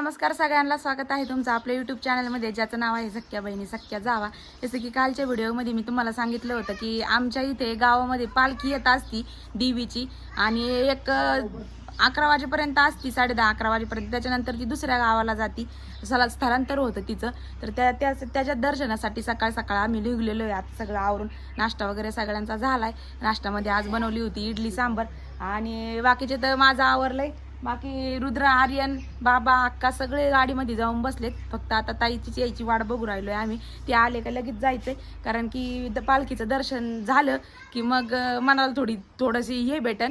नमस्कार सगळ्यांना स्वागत आहे तुमचं आपल्या यूट्यूब चॅनलमध्ये ज्याचं नाव आहे सख्या बहिणी सख्या जावा. जसं की कालच्या व्हिडिओमध्ये मी तुम्हाला सांगितलं होतं की आमच्या इथे गावामध्ये पालखी येत असती देवीची आणि एक अकरा वाजेपर्यंत असती साडे दहा अकरा वाजेपर्यंत. त्याच्यानंतर ती दुसऱ्या गावाला जाती. सला स्थलांतर होतं तिचं. तर त्या त्या त्याच्या दर्शनासाठी सकाळ सकाळ आम्ही निघलेलो आहे. आता सगळं आवरून नाश्ता वगैरे सगळ्यांचा झाला आहे नाश्त्यामध्ये आज बनवली होती इडली सांबर आणि बाकीचे तर माझं आवरलंय. बाकी रुद्र आर्यन बाबा अक्का सगळे गाडीमध्ये जाऊन बसलेत. फक्त आता ताईची यायची वाट बघू राहिलोय आम्ही. ते आले का लगेच जायचंय. कारण की द- पालखीचं दर्शन झालं की मग मनाला थोडी थोडीशी हे भेटन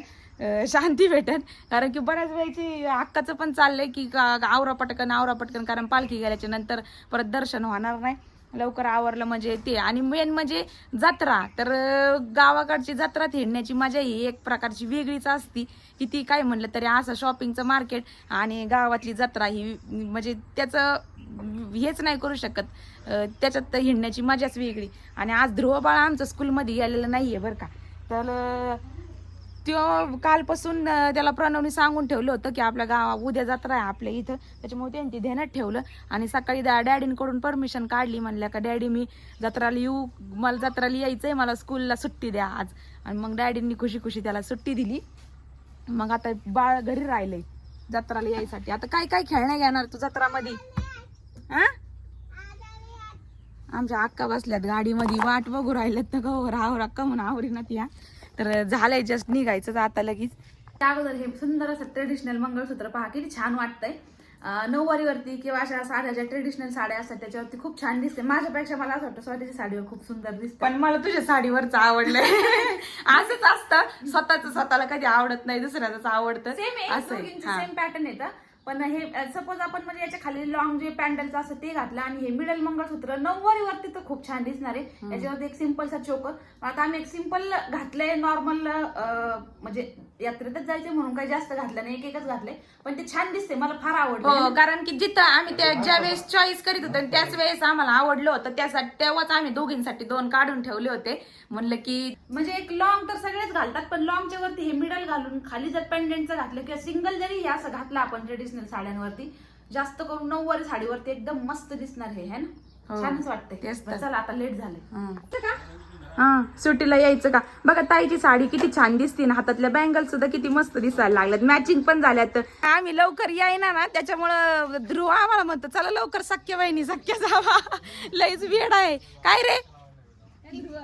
शांती भेटन. कारण की बऱ्याच वेळची अक्काचं पण चाललंय की का- आवरा पटकन आवरा पटकन कारण पालखी गेल्याच्यानंतर परत दर्शन होणार नाही. लवकर आवरलं म्हणजे ते. आणि मेन म्हणजे जत्रा. तर गावाकडची जत्रा हिंडण्याची मजा ही एक प्रकारची वेगळीच असती. ती काय म्हणलं तरी असं शॉपिंगचं मार्केट आणि गावातली जत्रा ही म्हणजे त्याचं हेच नाही करू शकत. त्याच्यात हिंडण्याची मजाच वेगळी. आणि आज ध्रुव बाळा आमचं स्कूलमध्ये गेलेलं नाही आहे बरं का. तर अं, त्यो कालपासून त्याला प्रणवनी सांगून ठेवलं होतं की आपल्या गावा उद्या जत्रा आहे आपल्या इथं. त्याच्यामुळे त्यांनी ध्यानात ठेवलं. आणि सकाळी दा डॅडींकडून परमिशन काढली. म्हणल्या का डॅडी मी जत्राला येऊ. मला जत्राला यायचंय. मला स्कूलला सुट्टी द्या आज. आणि मग डॅडींनी खुशी खुशी त्याला सुट्टी दिली. मग आता बाळ घरी राहिलंय जत्राला यायसाठी. आता काय काय खेळण्या घेणार तू जत्रामध्ये? हा आमच्या अक्का बसल्यात गाडीमध्ये. वाट बघू राहिल्यात ना गो रावर अक्का म्हणून आवरी ना हा तर झालंय जस्ट निघायचं आता लगेच. त्या अगोदर हे सुंदर असं ट्रेडिशनल मंगळसूत्र पहा किती छान वाटतंय. नऊवारीवरती किंवा अशा साड्या ज्या ट्रेडिशनल साड्या असतात त्याच्यावरती खूप छान दिसते. माझ्यापेक्षा मला असं वाटतं स्वतःच्या साडीवर खूप सुंदर दिसते. पण मला तुझ्या साडीवरच आवडलंय. असंच असतं. स्वतःच स्वतःला कधी आवडत नाही दुसऱ्याच आवडतं. सेम. सेम पॅटर्न येतं पण हे सपोज आपण म्हणजे याच्या खाली लॉंग जे पॅन्डलचं असतं ते घातलं आणि हे मिडल मंगळसूत्र नऊवारी वरती तर खूप छान दिसणार आहे. याच्यावरती एक सिम्पलचा चोकर आता आम्ही एक सिंपल घातलंय नॉर्मल म्हणजे यात्रेतच जायचे म्हणून काही जास्त घातलं नाही एक एकच घातलंय. पण ते छान दिसते मला फार आवडलं. हो कारण की जिथं आम्ही त्या ज्या वेळेस चॉईस करीत होतो आणि त्याच वेळेस आम्हाला आवडलं होतं त्यासाठी तेव्हाच आम्ही दोघींसाठी दोन काढून ठेवले होते. म्हणलं की म्हणजे एक लॉंग तर सगळेच घालतात पण लॉंगच्या वरती हे मिडल घालून खाली जर पेंडेंटचं घातलं किंवा सिंगल जरी हे असं घातलं आपण ट्रेडिशनल साड्यांवरती जास्त करून नऊवारी साडीवरती एकदम मस्त दिसणार हे है ना? हो. छानच वाटतंय. तेच तर. चला आता लेट झालंय. हं. का? हा सुट्टीला यायचं का? बघा ताईची साडी किती छान दिसते ना. हातातल्या बँगल सुद्धा किती मस्त दिसायला लागल्यात. मॅचिंग पण झाल्यात. आम्ही लवकर यायना ना त्याच्यामुळं ध्रुव आम्हाला म्हणतो चला लवकर सख्य वहिनी सख्य जावा. लईच वेळ आहे. काय रे?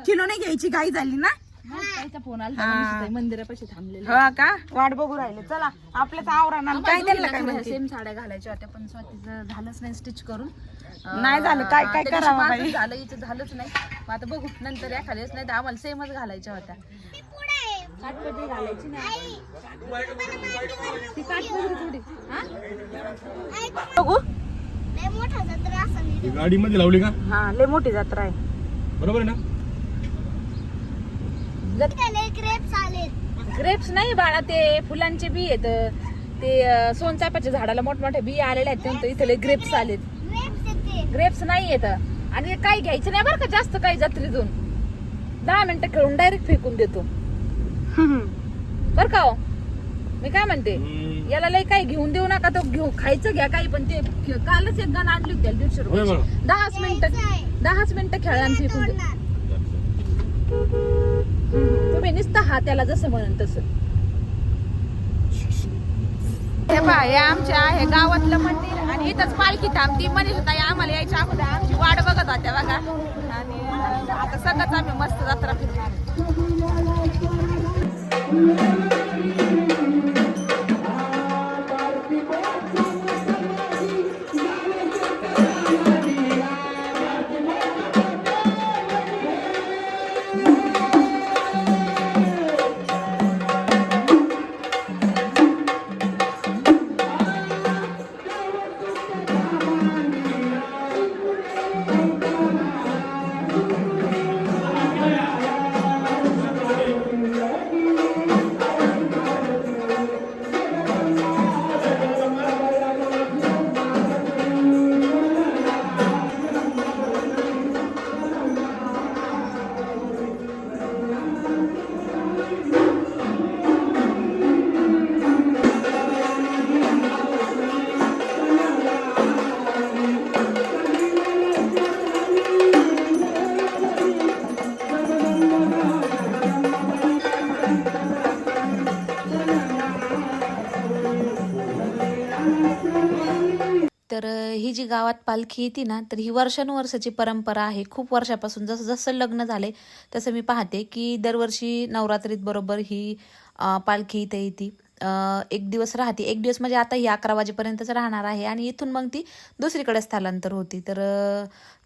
खिलो नाही घ्यायची घाई झाली ना? फोन हा. मंदिरापाशी थांबलेले. हो का? वाट बघू राहिले. चला आपल्याच आवराना काय त्यांना काय सेम साड्या घालायच्या होत्या पण स्वातीचं झालंच नाही स्टिच करून. अं, नाही झालं, काय- काय त्या दिवशी करावं माझं बाई? झालं हिचं झालंच नाही. मग आता बघू नंतर एखाद्याच नाही तर आम्हाला सेमच घालायच्या होत्या. काठपदरी घालायची नाही. ती काठपदरी थोडी. हा? बघू. गाडीमध्ये लावली का? हा लय मोठी जत्रा आहे. बरोबर आहे ना? ग्रेप्स नाही बाळा ते फुलांचे बी आहेत. ते अं, सोनचाफ्याच्या झाडाला मोठमोठे बी आलेले आहेत. इथले ग्रेप्स आलेत. ग्रेप्स नाही येत आणि काही घ्यायचं नाही बरं का जास्त काही जत्रेतून. दहा मिनिटं खेळून डायरेक्ट फेकून देतो. बर का हो? मी काय म्हणते याला लय काही घेऊन देऊ नका तो घेऊ खायचं घ्या काही पण ते कालच एक गण आणली होती त्याला दीडशे होय रुपये. दहाच मिनिटं दहाच मिनिटं खेळा आणि फेकून दे. तुम्ही नुसतं हा त्याला जसं म्हणून तसं. हे बाय आमच्या आहे गावातलं मंदिर आणि इथंच पालखी थांबती. म्हणेल ताई आम्हाला यायच्या अगोदर आमची वाट बघत होत्या बघा. आणि आता सगळंच आम्ही मस्त जत्रा फिरणार गावात पालखी येते ना तर ही वर्षानुवर्षाची परंपरा आहे. खूप वर्षापासून जसं जसं लग्न झाले तसं मी पाहते की दरवर्षी नवरात्रीत बरोबर ही पालखी इथे येते. एक दिवस राहते. एक दिवस म्हणजे आता ही अकरा वाजेपर्यंतच राहणार आहे आणि इथून मग ती दुसरीकडे स्थलांतर होती. तर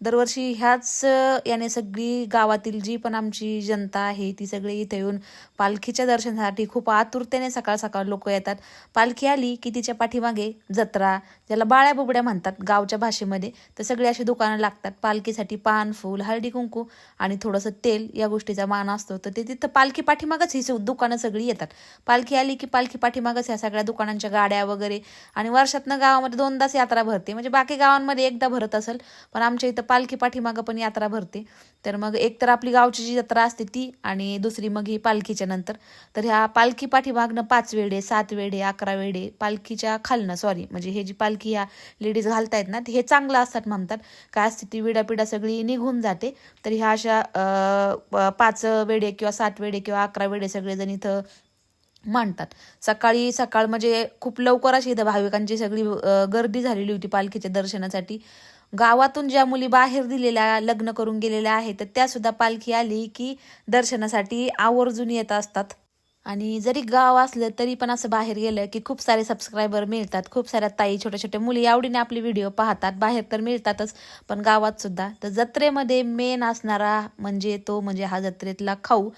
दरवर्षी ह्याच याने सगळी गावातील जी पण आमची जनता आहे ती सगळी इथे येऊन पालखीच्या दर्शनासाठी खूप आतुरतेने सकाळ सकाळ लोक येतात. पालखी आली की तिच्या पाठीमागे जत्रा ज्याला बाळ्या बुबड्या म्हणतात गावच्या भाषेमध्ये तर सगळी अशी दुकानं लागतात. पालखीसाठी पान फूल हळदी कुंकू आणि थोडंसं तेल या गोष्टीचा मान असतो. तर ते तिथं पालखी पाठीमागच ही दुकानं सगळी येतात. पालखी आली की पालखी पाठीमागच ह्या सगळ्या दुकानांच्या गाड्या वगैरे. आणि वर्षातनं गावामध्ये दोनदाच यात्रा भरते. म्हणजे बाकी गावांमध्ये एकदा भरत असेल पण आमच्या इथं पालखी पाठीमागं पण यात्रा भरते. तर मग एक तर आपली गावची जी जत्रा असते ती आणि दुसरी मग ही पालखीच्या नंतर. तर ह्या पालखी पाठीमागनं पाच वेडे सात वेडे अकरा वेडे पालखीच्या खालनं सॉरी म्हणजे हे जी पालखी ह्या लेडीज घालतायत ना हे चांगलं असतात म्हणतात. काय असते ती विडापिडा सगळी निघून जाते. तर ह्या अशा पाच वेडे किंवा सात वेडे किंवा अकरा वेडे सगळेजण इथं मांडतात. सकाळी सकाळ म्हणजे खूप लवकर अशी इथं भाविकांची सगळी गर्दी झालेली होती पालखीच्या दर्शनासाठी. गावातून ज्या मुली बाहेर दिलेल्या लग्न करून गेलेल्या आहेत तर त्यासुद्धा पालखी आली की दर्शनासाठी आवर्जून येत असतात. आणि जरी गाव असलं तरी पण असं बाहेर गेलं की खूप सारे सबस्क्रायबर मिळतात. खूप साऱ्या ताई छोट्या छोट्या मुली आवडीने आपले व्हिडिओ पाहतात. बाहेर तर मिळतातच पण गावात सुद्धा. तर जत्रेमध्ये मेन असणारा म्हणजे तो म्हणजे हा जत्रेतला खाऊ.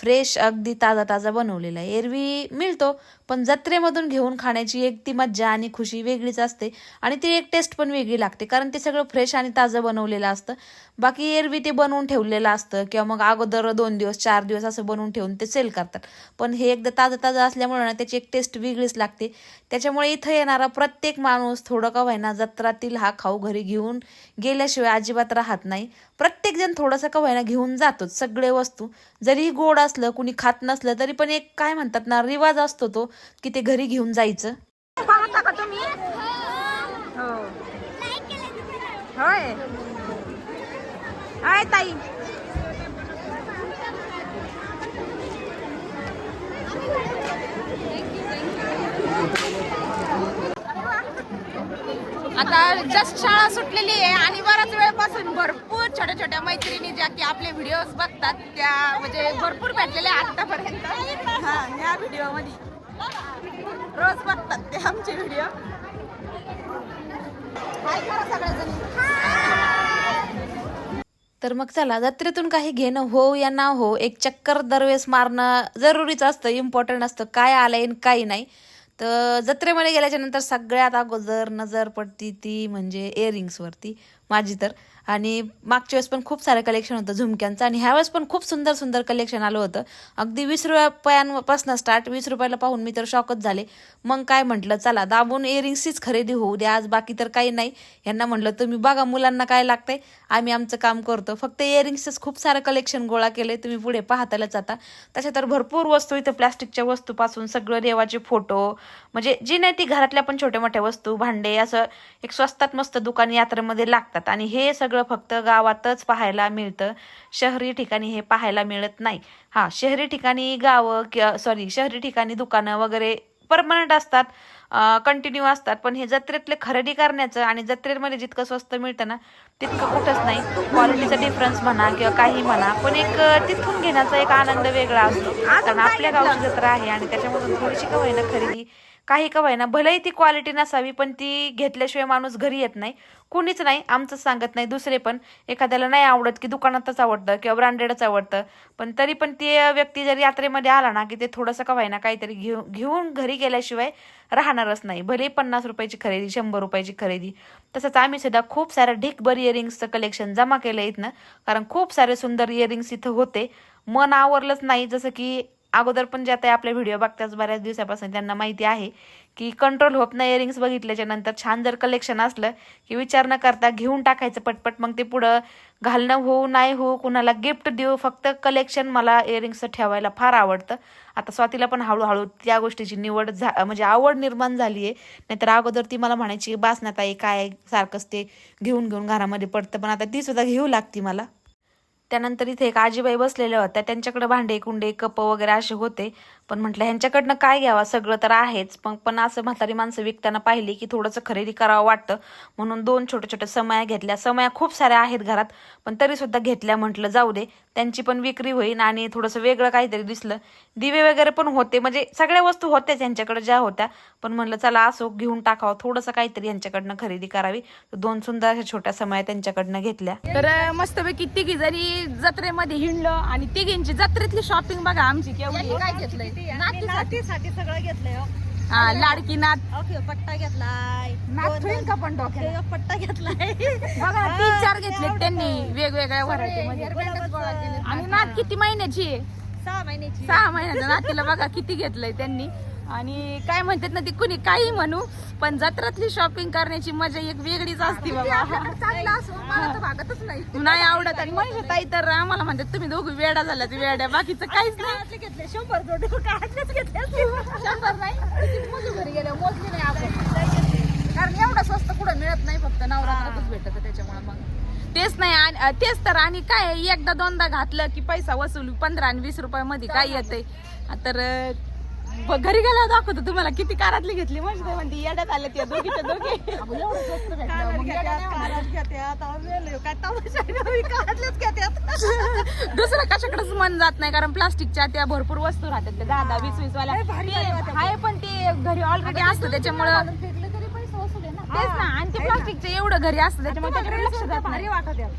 फ्रेश अगदी ताजा ताजा बनवलेला आहे. एरवी मिळतो पण जत्रेमधून घेऊन खाण्याची एक ती मज्जा आणि खुशी वेगळीच असते आणि ती एक टेस्ट पण वेगळी लागते कारण ते सगळं फ्रेश आणि ताजं बनवलेलं असतं. बाकी एरवी ते बनवून ठेवलेलं असतं किंवा मग अगोदर दोन दिवस चार दिवस असं बनवून ठेवून ते सेल करतात. पण हे एकदा ताजं ताजं असल्यामुळे ना त्याची एक टेस्ट वेगळीच लागते. त्याच्यामुळे इथं येणारा प्रत्येक माणूस थोडं का व्हायना जत्रातील हा खाऊ घरी घेऊन गेल्याशिवाय अजिबात राहत नाही. प्रत्येकजण थोडंसं का व्हायना घेऊन जातोच सगळे वस्तू. जरी गोड असलं कुणी खात नसलं तरी पण एक काय म्हणतात ना रिवाज असतो तो. की ते घरी घेऊन जायचं. पाहता का तुम्ही? हो. होय. ताई. आता जस्ट शाळा सुटलेली आहे आणि बराच वेळपासून भरपूर छोट्या छोट्या मैत्रिणी ज्या की आपले व्हिडिओज बघतात त्या म्हणजे भरपूर भेटलेल्या आतापर्यंत. हा या व्हिडिओमध्ये. रोज बघतात ते आमचे व्हिडिओ काय करा सगळ्याजणी तर मग चला जत्रेतून काही घेणं हो या ना हो एक चक्कर दरवेळेस मारणं जरुरीच असतं इम्पॉर्टंट असतं काय आलंय आणि काही नाही. तर जत्रेमध्ये गेल्याच्यानंतर सगळ्यात अगोदर नजर पडती ती म्हणजे इयरिंग्सवरती माझी तर. आणि मागच्या वेळेस पण खूप सारं कलेक्शन होतं झुमक्यांचं. आणि ह्यावेळेस पण खूप सुंदर सुंदर कलेक्शन आलं होतं. अगदी वीस रुपयांपासून स्टार्ट वीस रुपयाला पाहून मी तर शॉकच झाले. मग काय म्हटलं चला दाबून इयरिंग्सचीच खरेदी होऊ द्या आज बाकी तर काही नाही. यांना म्हटलं तुम्ही बघा मुलांना काय लागतंय. आम्ही आमचं काम करतो. फक्त इयरिंग्सच खूप सारं कलेक्शन गोळा केले तुम्ही पुढे पाहतालाच आता. तशा तर भरपूर वस्तू इथं प्लास्टिकच्या वस्तूपासून सगळं देवाचे फोटो म्हणजे जी नाही ती घरातल्या पण छोट्या मोठ्या वस्तू भांडे असं एक स्वस्तात मस्त दुकान यात्रेमध्ये लागतात. आणि हे सगळं फक्त गावातच पाहायला मिळतं. शहरी ठिकाणी हे पाहायला मिळत नाही. हां शहरी ठिकाणी गावं किंवा सॉरी शहरी ठिकाणी दुकानं वगैरे परमनंट असतात. कंटिन्यू असतात. पण हे जत्रेतले खरेदी करण्याचं आणि जत्रेमध्ये जितकं स्वस्त मिळतं ना तितकं कुठंच नाही. क्वालिटीचा डिफरन्स म्हणा किंवा काही म्हणा पण एक तिथून घेण्याचा एक आनंद वेगळा असतो. कारण आपल्या गावची जत्रा आहे आणि त्याच्यामधून थोडीशी का होईना खरेदी काही का व्हायना भलेही ती क्वालिटी नसावी पण ती घेतल्याशिवाय माणूस घरी येत नाही. कुणीच नाही आमचं सांगत नाही दुसरे पण. एखाद्याला नाही आवडत की दुकानातच आवडतं किंवा ब्रँडेडच आवडतं. पण तरी पण ती व्यक्ती जर यात्रेमध्ये आला ना की ते थोडंसं का व्हायना काहीतरी घेऊ घेऊन घरी गेल्याशिवाय राहणारच नाही. भले पन्नास रुपयाची खरेदी शंभर रुपयाची खरेदी. तसंच आम्ही सुद्धा खूप साऱ्या ढिकभर इयरिंग्सचं कलेक्शन जमा केलं इथनं. कारण खूप सारे सुंदर इयरिंग्स इथं होते. मन आवरलंच नाही जसं की अगोदर पण जे आता आपले व्हिडिओ बघतात बऱ्याच दिवसापासून त्यांना माहिती आहे की कंट्रोल होत नाही इयरिंग्स बघितल्याच्या नंतर छान जर कलेक्शन असलं की विचार न करता घेऊन टाकायचं पटपट मग ते पुढं घालणं होऊ नाही हो कुणाला गिफ्ट देऊ फक्त कलेक्शन मला इयरिंग्सचं ठेवायला फार आवडतं. आता स्वातीला पण हळूहळू त्या गोष्टीची निवड झा म्हणजे आवड निर्माण झाली आहे. नाहीतर अगोदर ती मला म्हणायची बासण्यात आहे काय सारखंच ते घेऊन घेऊन घरामध्ये पडतं. पण आता ती सुद्धा घेऊ लागती मला. त्यानंतर इथे एक आजीबाई बसलेल्या होत्या. त्यांच्याकडे भांडे कुंडे कप वगैरे असे होते. पण म्हटलं ह्यांच्याकडनं काय घ्यावा? सगळं तर आहेच. पण पण असं म्हातारी माणसं विकताना पाहिली की थोडंसं खरेदी करावं वाटतं. म्हणून दोन छोट्या छोट्या समया घेतल्या. समया खूप साऱ्या आहेत घरात पण तरी सुद्धा घेतल्या म्हटलं जाऊ दे. त्यांची पण विक्री होईल आणि थोडंसं वेगळं काहीतरी दिसलं. दिवे वगैरे पण होते. म्हणजे सगळ्या वस्तू होत्याच त्यांच्याकडे ज्या होत्या. पण म्हणलं चला असो घेऊन टाकावं. थोडंसं काहीतरी यांच्याकडनं खरेदी करावी. दोन सुंदर अशा छोट्या समया त्यांच्याकडनं घेतल्या. तर मस्तपैकी तिघी जत्रेमध्ये हिंडलो आणि तिघींची जत्रेतली शॉपिंग बघा आमची केवढी. काय घेतलंय? नातीसाठी. सगळं घेतलंय हो. हा लाडकी नात. ओके पट्टा घेतलाय. नात होईल का पण डोक्याला? एक पट्टा घेतलाय. बघा तीन चार घेतले त्यांनी वेगवेगळ्या व्हरायटी मध्ये. आणि नात किती महिन्याची? आहे सहा महिन्याची. सहा महिन्याच्या नातीला बघा किती घेतलंय त्यांनी. आणि काय म्हणतात ना ती कुणी काही म्हणू पण जत्रातली शॉपिंग करण्याची मजा एक वेगळीच असते बाबा. नाही. आवडत. आणि मनीषा ताई तर आम्हाला म्हणतात तुम्ही दोघं वेडा झाला ते वेड्या बाकीचं काहीच नाही. काढले घेतले शंभर जोड काढलेच घेतले शंभर नाही. किती मोजू घरी गेल्या मोजली नाही आपण. कारण एवढं स्वस्त कुठं मिळत नाही फक्त नवरात्रातच भेटत त्याच्यामुळे मग. तेच नाही तेच तर आणि काय एकदा दोनदा घातलं की पैसा वसूल पंधरा आणि वीस रुपयामध्ये काय येतंय. तर ब- घरी गेल्यावर दाखवतो तुम्हाला किती कारातली घेतली. म्हणजे म्हणते येड्यात आले त्या दोघीच्या दोघे. दुसरं कशाकडेच मन जात नाही कारण प्लास्टिकच्या त्या भरपूर वस्तू राहतात. त्या दहा दहा वीस वीस वाल्या ते आहे पण ते घरी ऑलरेडी असतं त्याच्यामुळं तेच ना आणि ते प्लास्टिकचं एवढं घरी असतं त्याच्यामुळे त्याच्याकडे लक्ष जात नाही.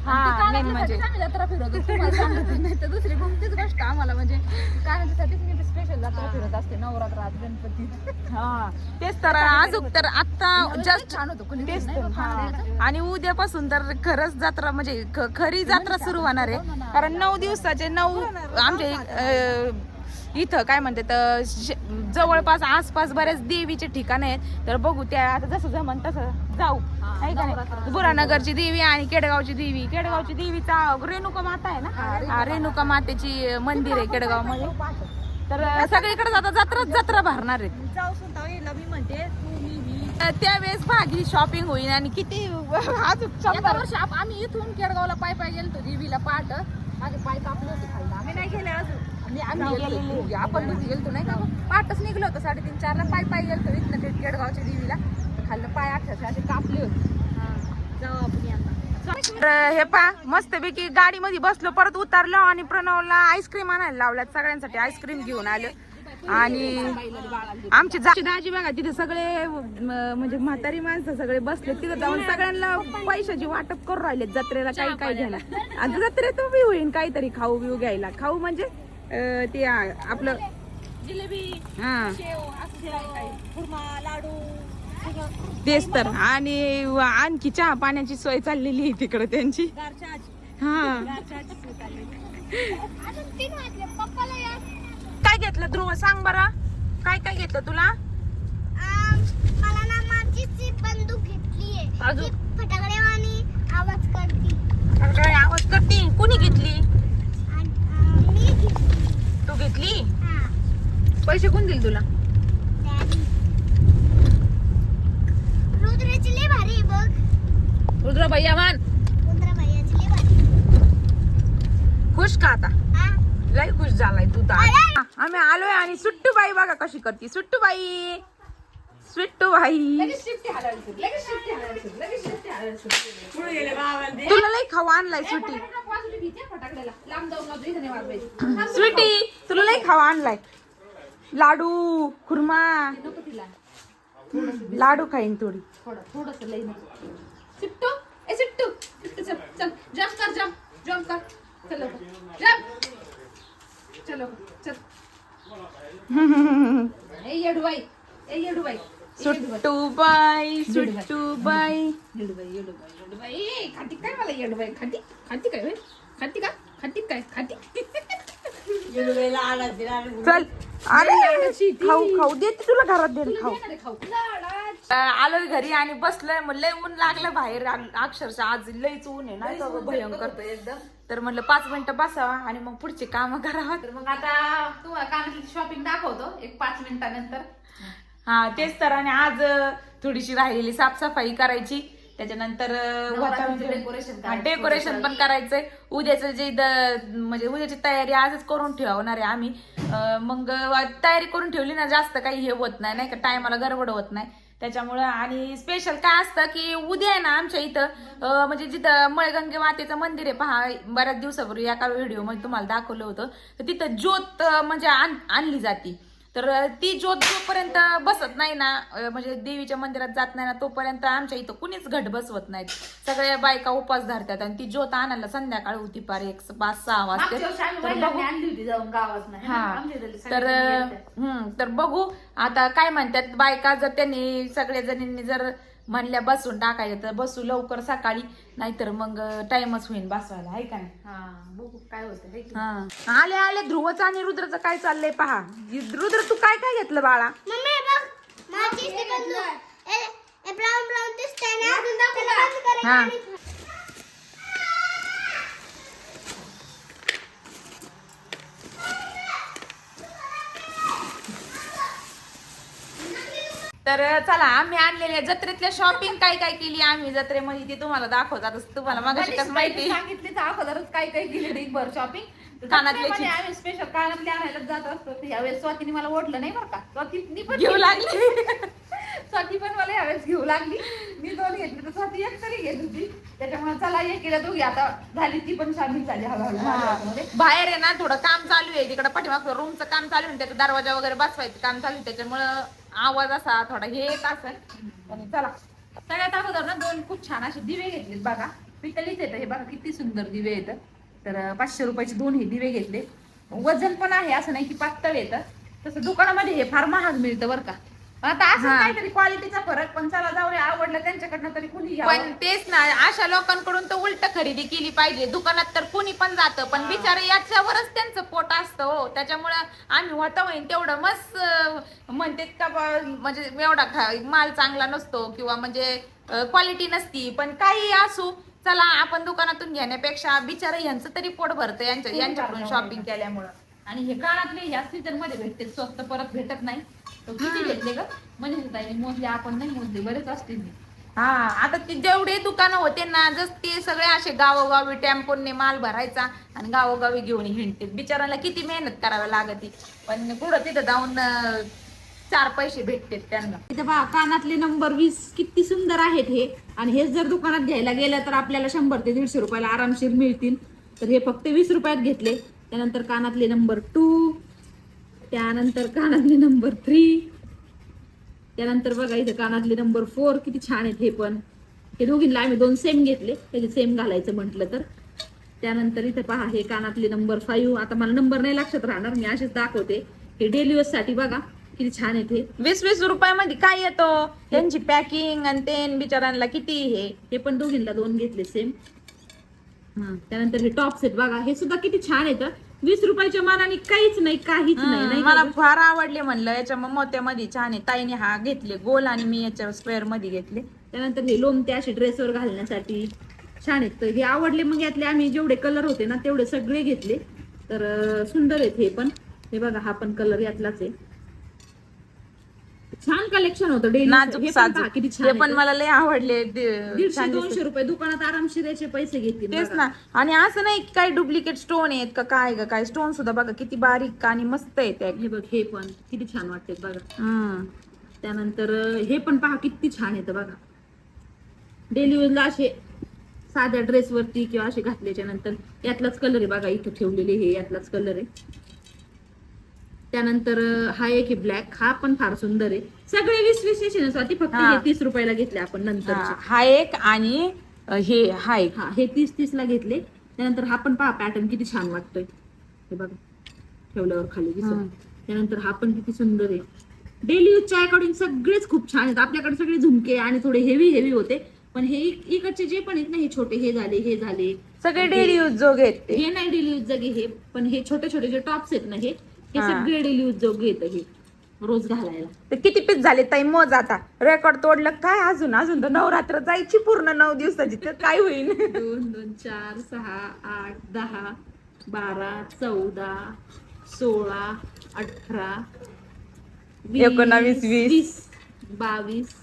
हा म्हणजे. जत्रा फिरवतो तुम्हाला सांगत नाही. तर दुसरी कोणतीच गोष्ट आम्हाला म्हणजे कारणासाठीच मी स्पेशल जत्रा फिरत असते नवरात्रात गणपती हा तेच तर अजून तर आता जस्ट छान होतो तेच तर हा. आणि उद्यापासून तर खरंच जत्रा म्हणजे ख- खरी जत्रा सुरू होणार आहे. कारण नऊ दिवसाचे नऊ आमचे अं, इथं काय म्हणते तर जवळपास आसपास बऱ्याच देवीचे ठिकाण आहेत. तर बघू त्या आता जसं जमन तसं जाऊ. आहे का नाही? बुरानगरची देवी आणि केडगावची देवी. केडगावची देवीचा रेणुका माता आहे ना? हा, रेणुका मातेची मंदिर आहे केडगावमध्ये तर सगळीकडे आता जत्रा जत्रा भरणार मी म्हणते त्यावेळेस भागी शॉपिंग होईल आणि किती वर्ष आम्ही इथून केडगावला पाय पाय गेलतो देवीला पाठ माझे पाय कापले होते खाल्ला आम्ही नाही गेले अजून. आणि आम्ही गेलेलो. आपण दोघी गेलतो नाही का? पाठच निघलो होतो साडेतीन चारला पाय पाय गेलतो इथनं ते केडगावच्या देवीला. खाल्लं पाय अक्षरशः असे कापले होते. जाऊ आपण आता तर हे पा मस्तपैकी गाडीमध्ये बसलो परत उतरलो आणि प्रणवला आईस्क्रीम आणायला लावल्यात. सगळ्यांसाठी आईस्क्रीम घेऊन आलो. आणि आमचे जा- दाजी बघा तिथे सगळे म, म्हणजे म्हातारी माणसं सगळे बसले तिथे जाऊन सगळ्यांना पैशाची वाटप करून राहिले जत्रेला. काही काही घ्यायला आता जत्रेत उभी होईन काहीतरी खाऊ बिऊ घ्यायला. खाऊ म्हणजे अं, ते आ, आपलं जिलेबी हा. शेव असं काय काय खुर्मा लाडू सगळं. तेच तर. आणि आणखी चहा पाण्याची सोय चाललेली आहे तिकडे त्यांची. हा. काय घेतलं ध्रुव? सांग बरं. काय काय घेतलं तुला? मला ना माझी बंदूक घेतली आहे. अजून? आवाज करते. काय आवाज करते? कुणी घेतली? तू घेतली? हा पैसे कोण दिले तुला? रुद्र भैया मान खुश का आता? हा? लय खुश झालाय तू तर. आम्ही आलोय आणि सुट्टू बाई बघा कशी करते. सुट्टू बाई सुट्टू बाई तुला लय खाऊ आणलाय सुट्टी. स्वीटी तुला लय खावा आणलाय. लाडू खुर्मा. लाडू खाईन थोडी. थोडस लई सिट्टू ए सिट्टू सिट्टू चल चल. कर कर. चलो जंप चलो चल. ए येडूबाई. ए येडूबाई. सुट्टू बाई सुट्टू बाई. येडूबाई येडूबाई येडूबाई. ए, खाती काय मला येडूबाई? खाती? काय? खाती का? खाती काय? खाती. चल. अरे खाऊ खाऊ. देते तुला घरात दे खाऊ. आलोय घरी आणि बसलोय. मग लय ऊन लागलं बाहेर. अक्षरशः आज लयच ऊन आहे ना. भयंकर. एकदम. तर म्हणलं पाच मिनिटं बसावा आणि मग पुढचे काम करावा. तर मग आता तुम्हाला कानातली शॉपिंग दाखवतो. एक पाच मिनिटानंतर. हा तेच तर. आणि आज थोडीशी राहिलेली साफसफाई करायची. त्याच्यानंतर वातावरण-. डेकोरेशन पण करायचंय. उद्याचं जे म्हणजे उद्याची तयारी आजच करून ठेवणार आहे आम्ही. मग तयारी करून ठेवली ना जास्त काही हे होत नाही नाही का? टायमाला गडबड होत नाही. त्याच्यामुळं आणि स्पेशल काय असतं की उद्या आहे ना आमच्या इथं म्हणजे जिथं मळगंगे मातेचं मंदिर आहे पहा बऱ्याच दिवसापूर्वी एका व्हिडिओमध्ये तुम्हाला दाखवलं होतं. तर तिथं ज्योत म्हणजे आण- आणली जाते. तर ती ज्योत जोपर्यंत बसत नाही ना म्हणजे देवीच्या मंदिरात जात नाही ना तोपर्यंत आमच्या इथं कुणीच घट बसवत नाहीत. सगळ्या बायका उपास धरतात आणि ती ज्योत आणायला संध्याकाळी होती पार एक पाच सहा वाजता. तर हा. हम्म तर बघू आता काय म्हणतात बायका जर त्यांनी सगळ्या जणींनी जर म्हणल्या बसून टाकायचं तर बसू लवकर सकाळी नाहीतर मग टाइमच होईल बसवायला आहे का नाही? हा बघू काय होतं है की? हा. आले आले ध्रुवचं आणि रुद्रचं काय चाललंय पहा. रुद्र तू काय काय घेतलं बाळा? मम्मी बघ माझी ती बंदूक ए ए ब्राऊन ब्राऊन दिसतंय ना? हा. तर चला आम्ही आणलेल्या जत्रेतल्या शॉपिंग काय काय केली आम्ही? जत्रेमध्ये ती तुम्हाला दाखवतात तुम्हाला मग मनीष माहिती? सांगितले अगोदरच काय काय केली भर शॉपिंग. आम्ही स्पेशल कानातले आणायला जात असतो. यावेळेस स्वातीने मला ओढलं नाही बरं का. स्वातीनी पण घेऊ. लागली. स्वाती पण मला यावेळेस घेऊ लागली. मी दोन घेतली तर स्वाती एक तरी घेत होती. त्याच्यामुळे चला एक केलं दोघी. आता झाली ती पण शामिल झाली हळूहळू. बाहेर आहे ना थोडं काम चालू आहे. तिकडे पाठीमाग रूमचं काम चालू आहे. त्याचं दरवाजा वगैरे बसवायचं काम चालू आहे. त्याच्यामुळं आवाज असा थोडा हे येत असेल. आणि चला. सगळ्यात अगोदर ना दोन खूप छान असे दिवे घेतलेत बघा. पितळीच येतं हे बघा किती सुंदर दिवे येतं. तर पाचशे रुपयाचे दोन हे दिवे घेतले. वजन पण आहे असं नाही की पातळ येतं. तसं दुकानामध्ये हे फार महाग मिळतं बरं का. आता असं हा. काहीतरी क्वालिटीचा फरक पण चला जाऊ रे आवडलं त्यांच्याकडनं तरी कुणी घ्यावं. पण तेच ना अशा लोकांकडून तर उलट खरेदी केली पाहिजे. दुकानात तर कोणी पण जातं पण बिचारे याच्यावरच त्यांचं पोट असतं हो. त्याच्यामुळं आम्ही होता होईन तेवढं मस्त अं, म्हणतात का बा, म्हणजे एवढा खा- माल चांगला नसतो किंवा म्हणजे क्वालिटी नसती. पण काही असू चला आपण दुकानातून घेण्यापेक्षा बिचारे यांचं तरी पोट भरतं यांच्या यांच्याकडून शॉपिंग केल्यामुळं. आणि हे काळातले ह्या सीझनमध्ये भेटते स्वस्त परत भेटत नाही. तर किती घेतले ग? म्हणजे मोजले आपण नाही मोजले बरेच मी हा आता ते जेवढे दुकानं होते ना जस ते सगळे असे गावोगावी टेम्पोने माल भरायचा आणि गावोगावी घेऊन हिंडते बिचाराला किती मेहनत करावी लागते. पण पुढं तिथं जाऊन चार पैसे भेटते त्यांना. इथे पहा कानातले नंबर वीस किती सुंदर आहेत हे. आणि हेच जर दुकानात घ्यायला गेलं तर आपल्याला शंभर ते दीडशे रुपयाला आरामशीर मिळतील. तर हे फक्त वीस रुपयात घेतले. त्यानंतर कानातले नंबर टू त्यानंतर कानातले नंबर थ्री त्यानंतर बघा इथे कानातले नंबर फोर किती छान आहेत हे पण. हे दोघींना आम्ही दोन सेम घेतले. त्याचे सेम घालायचं म्हटलं तर. त्यानंतर इथे पहा हे कानातले नंबर फाईव्ह आता मला नंबर नाही लक्षात राहणार मी असेच दाखवते. हे डेली यूजसाठी बघा किती छान आहेत हे. वीस वीस रुपयामध्ये काय येतो? त्यांची पॅकिंग आणि ते बिचारांना किती हे? हे पण दोघींना दोन घेतले सेम त्यानंतर हे टॉप सेट बघा. हे सुद्धा किती छान येतं वीस रुपयाच्या मानाने काहीच नाही काहीच नाही नाही मला का? फार आवडले म्हणलं याच्या मग मोत्यामध्ये छान आहे. ताईने हा घेतले गोल आणि मी याच्या स्क्वेअरमध्ये घेतले. त्यानंतर हे लोमते असे ड्रेसवर घालण्यासाठी. छान आहेत. तर हे आवडले मग यातले आम्ही जेवढे कलर होते ना तेवढे सगळे घेतले. तर सुंदर आहेत हे पण. हे बघा हा पण कलर यातलाच आहे. छान कलेक्शन होतं डेली नाजूक किती छान हे पण आहे. मला लय आवडले ते- दीडशे छान दिसतात. दोनशे रुपये दुकानात आरामशीर याचे पैसे घेतील तेच बघा. ना आणि असं नाही की काही डुप्लिकेट स्टोन आहेत का काय का काय स्टोन सुद्धा बघा किती बारीक आणि मस्त आहेत हे बघ हे पण किती छान वाटते बघा हम्म. त्यानंतर अं, हे पण पहा किती छान येतं बघा डेली यूजला असे साध्या ड्रेसवरती किंवा असे घातल्याच्या नंतर यातलाच कलर आहे बघा इथं ठेवलेले हे यातलाच कलर आहे त्यानंतर हा एक आहे ब्लॅक हा पण फार सुंदर आहे. सगळे वीस वीस नसतात फक्त हा. हे. तीस रुपयाला घेतले आपण नंतर हा एक आणि अ, हे हा एक. हा हे तीस तीस ला घेतले. त्यानंतर हा पण पहा पॅटर्न किती छान वाटतोय. हे बघा. ठेवल्यावर खाली दिसत. त्यानंतर हा पण किती सुंदर आहे. डेली यूजच्या अकॉर्डिंग सगळेच खूप छान आहेत. आपल्याकडे सगळे झुमके आणि थोडे हेवी हेवी होते. पण हे इक- इकडचे जे पण आहेत ना हे छोटे हे झाले हे झाले. सगळे डेली यूज जोग आहेत ते. हे नाही डेली यूज जगे हे. पण हे छोटे छोटे जे टॉप्स आहेत ना हे हे हा. सगळे डेली जोगे येतं हे रोज घालायला ते किती पीस झाले ताई मोज आता रेकॉर्ड तोडलं काय अजून अजून तर नवरात्र जायची पूर्ण नऊ दिवसाची तर काय होईल दोन दोन चार सहा आठ दहा बारा चौदा सोळा अठरा वीस, एकोणावीस, वीस. बावीस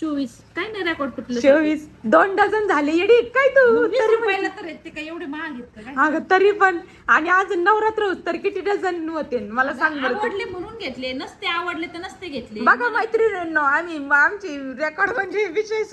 चोवीस. काय नाही रेकॉर्ड कुठलं चोवीस. दोन डझन झाले. येडी काय तू? वीस तरी रुपयाला तर आहेत ते काय एवढे महाग आहेत का? काय? अगं तरी पण. आणि अजून नवरात्र होत तर किती डझन होते? मला सांग बरं तू. आवडले म्हणून घेतले. नसते आवडले तर नसते घेतले. बघा मैत्रिणींनो आम्ही आमची रेकॉर्ड म्हणजे विषयच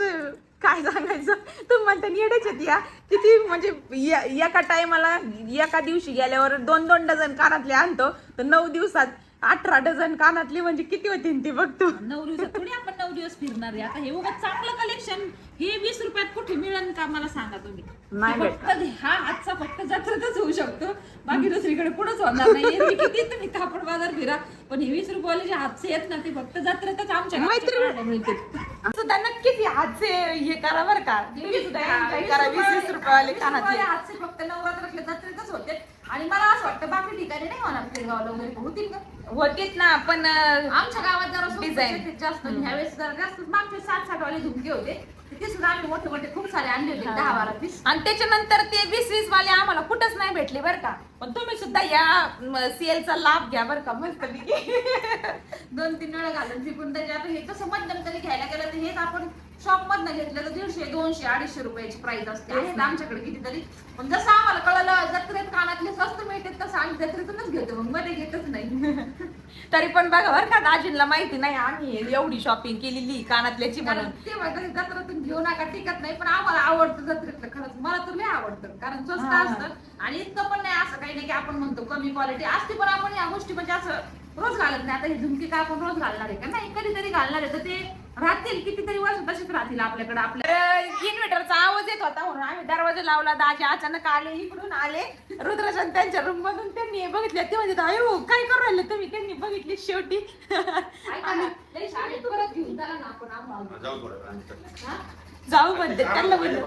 काय सांगायचं? तुम्ही म्हणता येडेच आहेत या. किती म्हणजे या- एका टायमाला एका दिवशी गेल्यावर दोन दोन डझन कानातले आणतो. तर नऊ दिवसात अठरा डझन कानातले म्हणजे किती होते ते बघतो नऊ दिवसात थोडी आपण नऊ दिवस फिरणार आहे. आता हे उगाच चांगलं कलेक्शन हे वीस रुपयात कुठे मिळेल का मला सांगा तुम्ही? नाही फक्त हा आजचा फक्त जत्रेतच होऊ शकतो. बाकी दुसरीकडे पुढेच होणार नाही. किती तुम्ही कापड बाजार फिरा पण हे वीस रुपयाले जे हातचे आहेत ना ते फक्त जत्रेतच आमच्या गावाच्या मिळते सुद्धा नक्कीच हे हातचे हे करा बरं का. तुम्ही सुद्धा enjoy करा. वीस वीस रुपयावाले कानातले. हातचे फक्त नवरात्रातले जत्रेतच होते. आणि मला असं वाटतं बाकी ठिकाणी नाही होणार खेळगावला वगैरे होतील का? होतीच ना पण अं, आमच्या गावात जरा Design. होते जास्त ह्यावेळेस जरा जास्त. मागचे सात साठ वाले झुमके होते. ते सुद्धा आम्ही मोठे मोठे खूप सारे आणले होते दहा बारा पीस आणि त्याच्यानंतर ते वीस वीस वाले आम्हाला कुठंच नाही भेटले बरं का. पण तुम्ही सुद्धा या सेलचा लाभ घ्या बरं का मस्त दोन तीन वेळा घालून फिकून त्याच्या आता हे कसं मध्यंतरी घ्यायला गेलं तर हेच आपण शॉप मधनं घेतलं तर दीडशे दोनशे अडीचशे रुपयाची प्राइस असते. आहेत आमच्याकडे कितीतरी. पण जसं आम्हाला कळलं जत्रेत कानातले स्वस्त मिळतात तसं आम्ही जत्रेतूनच घेतो. मग मध्ये घेतच नाही. तरी पण बघा बरं का दाजींना माहिती नाही आम्ही एवढी शॉपिंग केलेली कानातल्याची कारण म्हणून ते म्हणतात जत्रेतून घेऊ नका टिकत नाही पण आम्हाला आवडतं जत्रेतलं खरंच. मला तर लय आवडतं कारण स्वस्त असतं. आणि इतकं पण नाही असं काही नाही की आपण म्हणतो कमी क्वालिटी असते पण आपण या गोष्टी म्हणजे असं रोज घालत नाही. आता हे झुमके काय आपण रोज घालणार आहे का? नाही कधीतरी घालणार आहे. तर ते राहतील. कितीतरी वर्ष तसेच राहतील आपल्याकडे. आपल्या इन्व्हर्टरचा आवाज येत होता म्हणून आम्ही दरवाजा लावला. दाजी अचानक आले इकडून आले. रुद्रचंद त्यांच्या रूम मधून त्यांनी बघितलं. ते म्हणजे अयो काय करू राहिले तुम्ही? त्यांनी बघितली शेवटी. हा? जाऊ म्हणते त्यांना म्हणलं.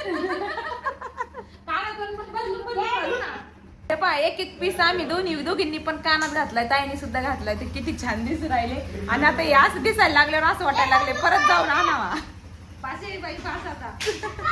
हे पहा एक एक पीस आम्ही दोन्ही दोघींनी पण कानात घातलाय ताईने सुद्धा घातलाय. ते किती छान दिसू राहिले. आणि आता हे असं दिसायला लागल्यावर असं वाटायला लागले परत जाऊन आणावा. बाई पाच आता.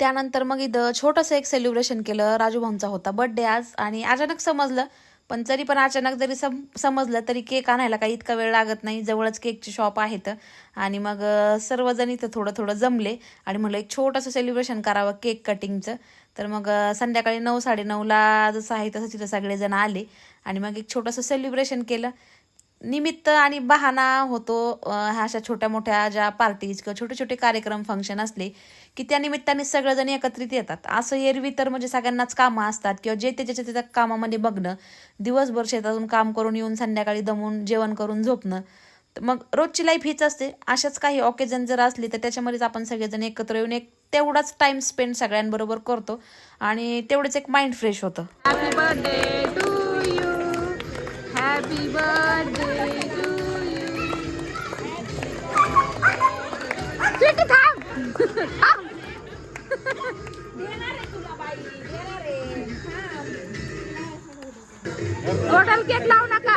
त्यानंतर मग इथं छोटंसं एक सेलिब्रेशन केलं राजू भाऊंचा होता बर्थडे आज. आणि अचानक समजलं पण तरी पण अचानक जरी सम समजलं तरी केक आणायला काही इतका वेळ लागत नाही. जवळच केकची शॉप आहेत. आणि मग सर्वजण इथं थोडं थोडं जमले. आणि म्हणलं एक छोटंसं सेलिब्रेशन करावं केक कटिंगचं तर मग संध्याकाळी नऊ साडेनऊला जसं आहे तसं तिथं सगळेजण आले आणि मग एक छोटंसं सेलिब्रेशन केलं. निमित्त आणि बहाणा होतो ह्या अशा छोट्या मोठ्या ज्या पार्टीज किंवा छोटे छोटे कार्यक्रम फंक्शन असले की त्या निमित्ताने सगळेजण एकत्रित येतात. असं एरवी तर म्हणजे सगळ्यांनाच कामं असतात किंवा जे त्याच्या त्याच्या कामामध्ये बघणं दिवसभर शेतातून काम करून येऊन संध्याकाळी दमून जेवण करून झोपणं तर मग रोजची लाईफ हीच असते. अशाच काही ऑकेजन जर असली तर त्याच्यामध्येच आपण सगळेजण एकत्र येऊन एक तेवढाच टाइम स्पेंड सगळ्यांबरोबर करतो. आणि तेवढंच एक माइंड फ्रेश होतं. Happy birthday to you happy birthday to you थांब टोटल केक लावू नका.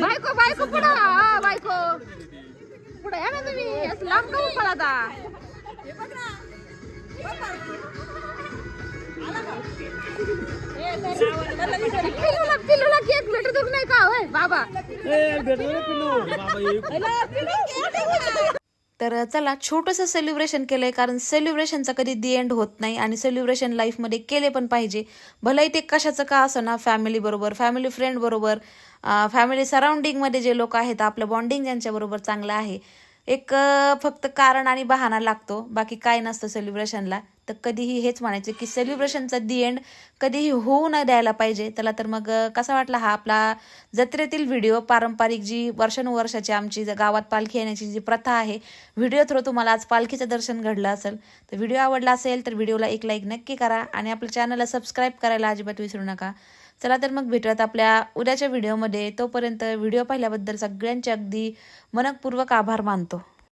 बायको बायको पुढं. हा, बायको. पुढे या ना तुम्ही? असं लांब का पळता पिलूला पिलूला केक भेटत नाही का? होय बाबा. तर चला छोटंसं सेलिब्रेशन केलं आहे कारण सेलिब्रेशनचा कधी दी एंड होत नाही आणि सेलिब्रेशन लाईफमध्ये केले पण पाहिजे. भलाही ते कशाचं का असं ना फॅमिलीबरोबर फॅमिली फ्रेंडबरोबर फॅमिली सराउंडिंगमध्ये जे लोक आहेत आपलं बॉन्डिंग ज्यांच्याबरोबर चांगलं आहे एक फक्त कारण आणि बहाणा लागतो. बाकी काय नसतं सेलिब्रेशनला तर कधीही हेच म्हणायचं की सेलिब्रेशनचा दी एंड कधीही होऊ न द्यायला पाहिजे. त्याला तर मग कसा वाटला हा आपला जत्रेतील व्हिडिओ पारंपरिक जी वर्षानुवर्षाची आमची गावात पालखी येण्याची जी प्रथा आहे व्हिडिओ थ्रू तुम्हाला आज पालखीचं दर्शन घडलं असेल तर व्हिडिओ आवडला असेल तर व्हिडिओला एक लाईक नक्की करा आणि आपल्या चॅनलला सबस्क्राईब करायला अजिबात विसरू नका. चला तर मग भेटूयात आपल्या उद्याच्या व्हिडिओमध्ये तोपर्यंत व्हिडिओ पाहिल्याबद्दल सगळ्यांचे अगदी मनपूर्वक आभार मानतो.